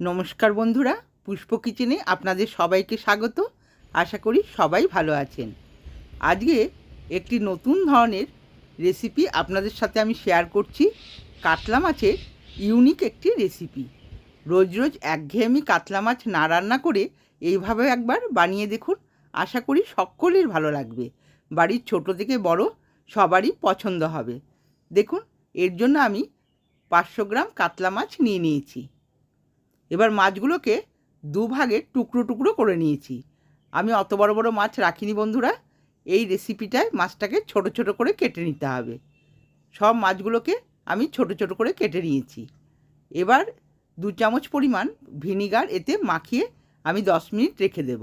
নমস্কার বন্ধুরা, পুষ্প কিচেনে আপনাদের সবাইকে স্বাগত। আশা করি সবাই ভালো আছেন। আজকে একটি নতুন ধরনের রেসিপি আপনাদের সাথে আমি শেয়ার করছি। কাতলা মাছের ইউনিক একটি রেসিপি রোজ রোজ একঘেয়েমি কাতলা মাছ না রান্না করে এইভাবে একবার বানিয়ে দেখুন। আশা করি সকলের ভালো লাগবে। বাড়ির ছোট থেকে বড় সবারই পছন্দ হবে। দেখুন, এর জন্য আমি পাঁচশো গ্রাম কাতলা মাছ নিয়ে নিয়েছি। এবার মাছগুলোকে দুভাগে টুকরো টুকরো করে নিয়েছি। আমি অত বড় বড় মাছ রাখিনি বন্ধুরা। এই রেসিপিটায় মাছটাকে ছোট ছোট করে কেটে নিতে হবে। সব মাছগুলোকে আমি ছোট ছোট করে কেটে নিয়েছি। এবার দু চামচ পরিমাণ ভিনিগার এতে মাখিয়ে আমি দশ মিনিট রেখে দেব।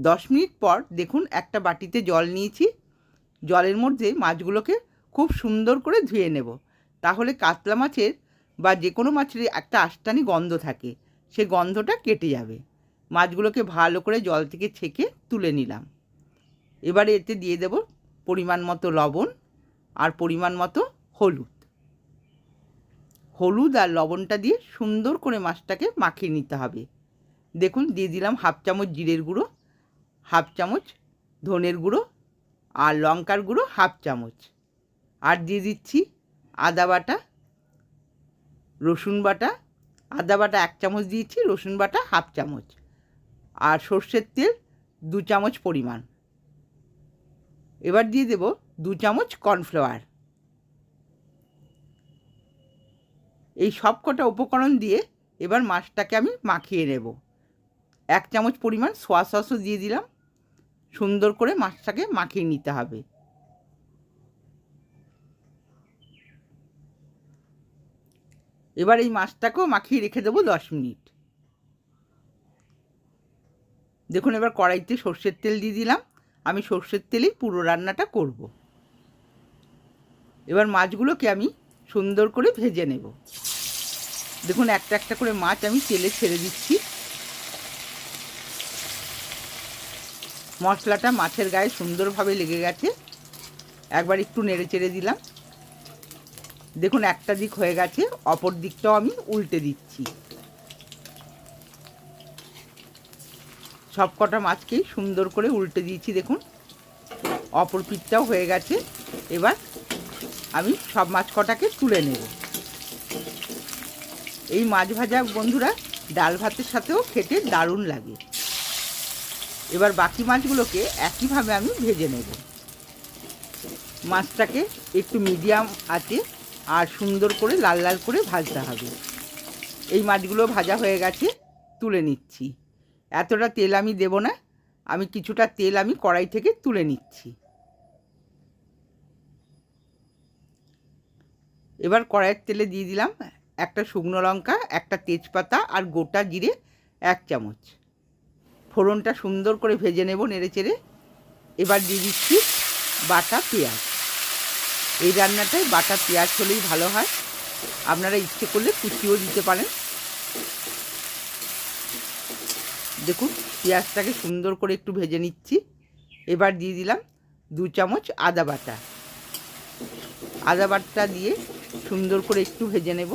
দশ মিনিট পর দেখুন একটা বাটিতে জল নিয়েছি। জলের মধ্যে মাছগুলোকে খুব সুন্দর করে ধুয়ে নেব। তাহলে কাতলা মাছের বা যে কোনো মাছের একটা আষ্টানি গন্ধ থাকে সে গন্ধটা কেটে যাবে। মাছগুলোকে ভালো করে জল থেকে ছেঁকে তুলে নিলাম। এবারে এতে দিয়ে দেব পরিমাণ মতো লবণ আর পরিমাণ মতো হলুদ। হলুদ আর লবণটা দিয়ে সুন্দর করে মাছটাকে মাখিয়ে নিতে হবে। দেখুন, দিয়ে দিলাম হাফ চামচ জিরের গুঁড়ো, হাফ চামচ ধনের গুঁড়ো আর লঙ্কার গুঁড়ো হাফ চামচ। আর দিয়ে দিচ্ছি আদা বাটা রসুন বাটা, আদা বাটা এক চামচ দিয়েছি, রসুন বাটা হাফ চামচ। আর সর্ষের তেল দু চামচ পরিমাণ। এবার দিয়ে দেব দু চামচ কর্নফ্লাওয়ার। এই সব কটা উপকরণ দিয়ে এবার মাছটাকে আমি মাখিয়ে নেব। এক চামচ পরিমাণ সোয়া সসও দিয়ে দিলাম। সুন্দর করে মাছটাকে মাখিয়ে নিতে হবে। এবার এই মাছটাকেও মাখিয়ে রেখে দেবো দশ মিনিট। দেখুন, এবার কড়াইতে সর্ষের তেল দিয়ে দিলাম। আমি সর্ষের তেলেই পুরো রান্নাটা করব। এবার মাছগুলোকে আমি সুন্দর করে ভেজে নেব। দেখুন, একটা একটা করে মাছ আমি তেলে ছেড়ে দিচ্ছি। মশলাটা মাছের গায়ে সুন্দরভাবে লেগে গেছে। একবার একটু নেড়ে চেড়ে দিলাম। দেখুন, একটা দিক হয়ে গেছে, অপর দিকটাও আমি উল্টে দিচ্ছি। সব কটা মাছকেই সুন্দর করে উল্টে দিয়েছি, দেখুন। অপর পিঠটাও হয়ে গেছে, এবার আমি সব মাছ কটাকে তুলে নেব। এই মাছ ভাজা বন্ধুরা, ডাল ভাতের সাথেও খেতে দারুণ লাগে। এবার বাকি মাছগুলোকে একইভাবে আমি ভেজে নেব। মাছটাকে একটু মিডিয়াম আছে আর সুন্দর করে লাল লাল করে ভাজতে হবে। এই মাছগুলো ভাজা হয়ে গেছে, তুলে নিচ্ছি। এতটা তেল আমি দেব না, আমি কিছুটা তেল আমি কড়াই থেকে তুলে নিচ্ছি। এবার কড়াইয়ের তেলে দিয়ে দিলাম একটা শুকনো লঙ্কা, একটা তেজপাতা আর গোটা জিরে এক চামচ। ফোড়নটা সুন্দর করে ভেজে নেব নেড়ে চেড়ে এবার দিয়ে দিচ্ছি বাটা পেঁয়াজ। এই রান্নাটায় বাটা, পেঁয়াজ হলেই ভালো হয়। আপনারা ইচ্ছে করলে কুচিও দিতে পারেন। দেখুন, পেঁয়াজটাকে সুন্দর করে একটু ভেজে নিচ্ছি। এবার দিয়ে দিলাম দু চামচ আদা বাটা। আদা বাটা দিয়ে সুন্দর করে একটু ভেজে নেব।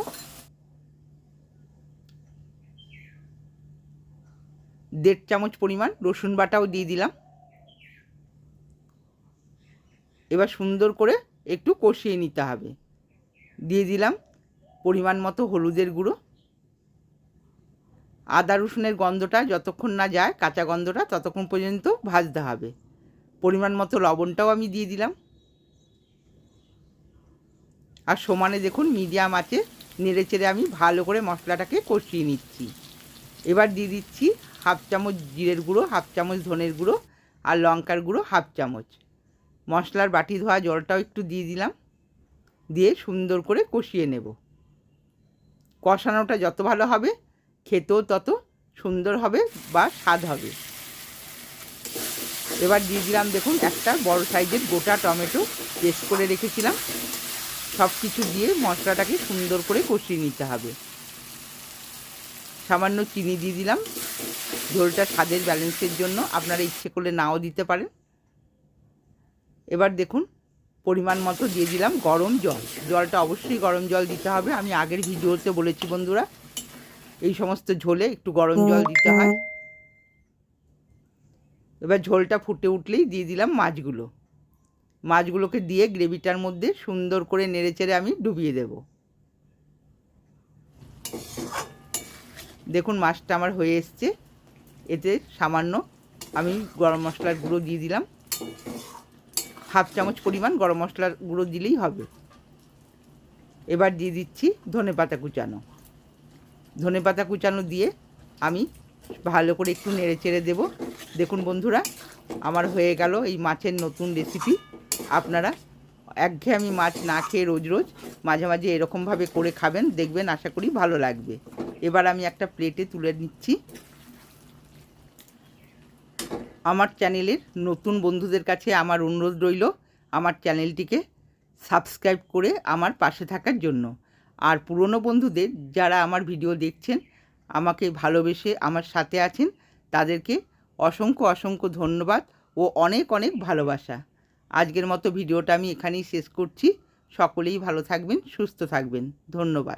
দেড় চামচ পরিমাণ রসুন বাটাও দিয়ে দিলাম। এবার সুন্দর করে একটু কষিয়ে নিতে হবে। দিয়ে দিলাম পরিমাণ মতো হলুদের গুঁড়ো। আদা রসুনের গন্ধটা যতক্ষণ না যায়, কাঁচা গন্ধটা ততক্ষণ পর্যন্ত ভাজতে হবে। পরিমাণ মতো লবণটাও আমি দিয়ে দিলাম। আর সমানে দেখুন মিডিয়াম আছে নেড়ে চেড়ে আমি ভালো করে মশলাটাকে কষিয়ে নিচ্ছি। এবার দিয়ে দিচ্ছি হাফ চামচ জিরের গুঁড়ো, হাফ চামচ ধনের গুঁড়ো আর লঙ্কার গুঁড়ো হাফ চামচ। মশলার বাটি ধোয়া জলটাও একটু দিয়ে দিলাম। দিয়ে সুন্দর করে কষিয়ে নেব। কষানোটা যত ভালো হবে, খেতেও তত সুন্দর হবে বা স্বাদ হবে। এবার দিয়ে দিলাম দেখুন একটা বড় সাইজের গোটা টমেটো পেস্ট করে রেখেছিলাম। সব কিছু দিয়ে মশলাটাকে সুন্দর করে কষিয়ে নিতে হবে। সামান্য চিনি দিয়ে দিলাম। ঝোলটা স্বাদের ব্যালেন্সের জন্য। আপনারা ইচ্ছে করলে নাও দিতে পারেন। এবার দেখুন পরিমাণ মতো দিয়ে দিলাম গরম জল। জলটা অবশ্যই গরম জল দিতে হবে। আমি আগের ভিডিওতে বলেছি বন্ধুরা এই সমস্ত ঝোলে একটু গরম জল দিতে হয়। এবার ঝোলটা ফুটে উঠলেই দিয়ে দিলাম মাছগুলো। মাছগুলোকে দিয়ে গ্রেভিটার মধ্যে সুন্দর করে নেড়েচেড়ে আমি ডুবিয়ে দেব। দেখুন মাছটা আমার হয়ে এসছে। এতে সামান্য আমি গরম মশলার গুঁড়ো দিয়ে দিলাম। হাফ চামচ পরিমাণ গরম মশলার গুঁড়ো দিলেই হবে। এবার দিয়ে দিচ্ছি ধনে পাতা কুচানো। ধনে পাতা কুচানো দিয়ে আমি ভালো করে একটু নেড়ে চেড়ে দেবো। দেখুন বন্ধুরা, আমার হয়ে গেল এই মাছের নতুন রেসিপি আপনারা একঘেয়েমি মাছ না খেয়ে রোজ রোজ মাঝে মাঝে এরকমভাবে করে খাবেন, দেখবেন আশা করি ভালো লাগবে। এবার আমি একটা প্লেটে তুলে নিচ্ছি। আমার চ্যানেলের নতুন বন্ধুদের কাছে আমার অনুরোধ রইল আমার চ্যানেলটিকে সাবস্ক্রাইব করে আমার পাশে থাকার জন্য। আর পুরনো বন্ধুদের যারা আমার ভিডিও দেখছেন, আমাকে ভালোবেসে আমার সাথে আছেন, তাদেরকে অসংখ্য অসংখ্য ধন্যবাদ ও অনেক অনেক ভালোবাসা। আজকের মতো ভিডিওটা আমি এখানেই শেষ করছি। সকলেই ভালো থাকবেন, সুস্থ থাকবেন। ধন্যবাদ।